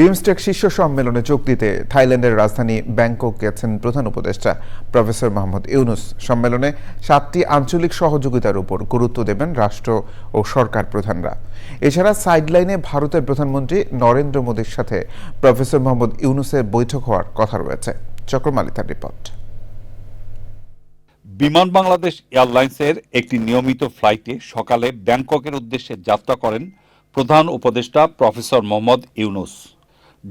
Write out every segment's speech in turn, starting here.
বিমস্টেক শীর্ষ সম্মেলনে যোগ দিতে থাইল্যান্ডের রাজধানী ব্যাংকক গেছেন প্রধান উপদেষ্টা প্রফেসর মোহাম্মদ ইউনুস। সম্মেলনে সাতটি আঞ্চলিক সহযোগিতার উপর গুরুত্ব দেবেন রাষ্ট্র ও সরকার প্রধানরা। এছাড়া সাইডলাইনে ভারতের প্রধানমন্ত্রী নরেন্দ্র মোদীর সাথে প্রফেসর মোহাম্মদ ইউনুসের বৈঠক হওয়ার কথা রয়েছে। চক্রমালিতার রিপোর্ট। বিমান বাংলাদেশ এয়ারলাইন্সের একটি নিয়মিত ফ্লাইটে সকালে ব্যাংককের উদ্দেশ্যে যাত্রা করেন প্রধান উপদেষ্টা প্রফেসর মোহাম্মদ ইউনুস।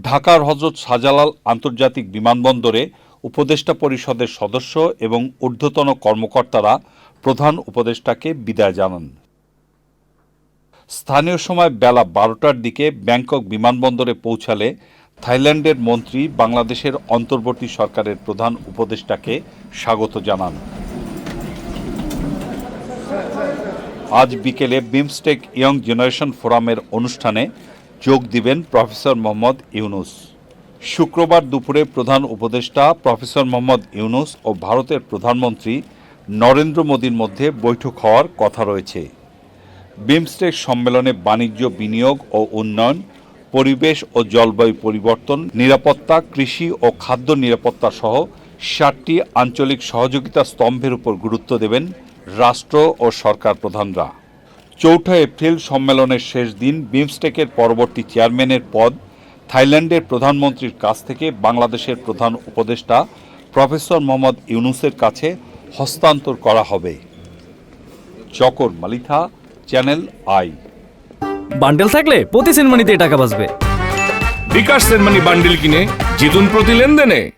ঢাকার হজরত শাহজালাল আন্তর্জাতিক বিমানবন্দরে উপদেষ্টা পরিষদের সদস্য এবং ঊর্ধ্বতন কর্মকর্তারা প্রধান উপদেষ্টাকে বিদায় জানান। স্থানীয় সময় বেলা বারোটার দিকে ব্যাংকক বিমানবন্দরে পৌঁছালে থাইল্যান্ডের মন্ত্রী বাংলাদেশের অন্তর্বর্তী সরকারের প্রধান উপদেষ্টাকে স্বাগত জানান। আজ বিকেলে বিমস্টেক ইয়ং জেনারেশন ফোরামের অনুষ্ঠানে যোগ দিবেন প্রফেসর মোহাম্মদ ইউনুস। শুক্রবার দুপুরে প্রধান উপদেষ্টা প্রফেসর মোহাম্মদ ইউনুস ও ভারতের প্রধানমন্ত্রী নরেন্দ্র মোদীর মধ্যে বৈঠক হওয়ার কথা রয়েছে। বিমস্টেক সম্মেলনে বাণিজ্য বিনিয়োগ ও উন্নয়ন, পরিবেশ ও জলবায়ু পরিবর্তন, নিরাপত্তা, কৃষি ও খাদ্য নিরাপত্তা সহ ষাটটি আঞ্চলিক সহযোগিতা স্তম্ভের উপর গুরুত্ব দেবেন রাষ্ট্র ও সরকার প্রধানরা। চৌঠা এপ্রিল সম্মেলনের শেষ দিন বিমস্টেকের পরবর্তী চেয়ারম্যানের পদ থাইল্যান্ডের প্রধানমন্ত্রীর কাছ থেকে বাংলাদেশের প্রধান উপদেষ্টা প্রফেসর মোহাম্মদ ইউনুসের কাছে হস্তান্তর করা হবে। Chakor Malitha channel I. Bundle থাকলে প্রতি সেনমানিতে টাকা বাঁচবে। বিকাশ সেনমানি বান্ডিল কিনে জিতুন প্রতি লেনদেনে।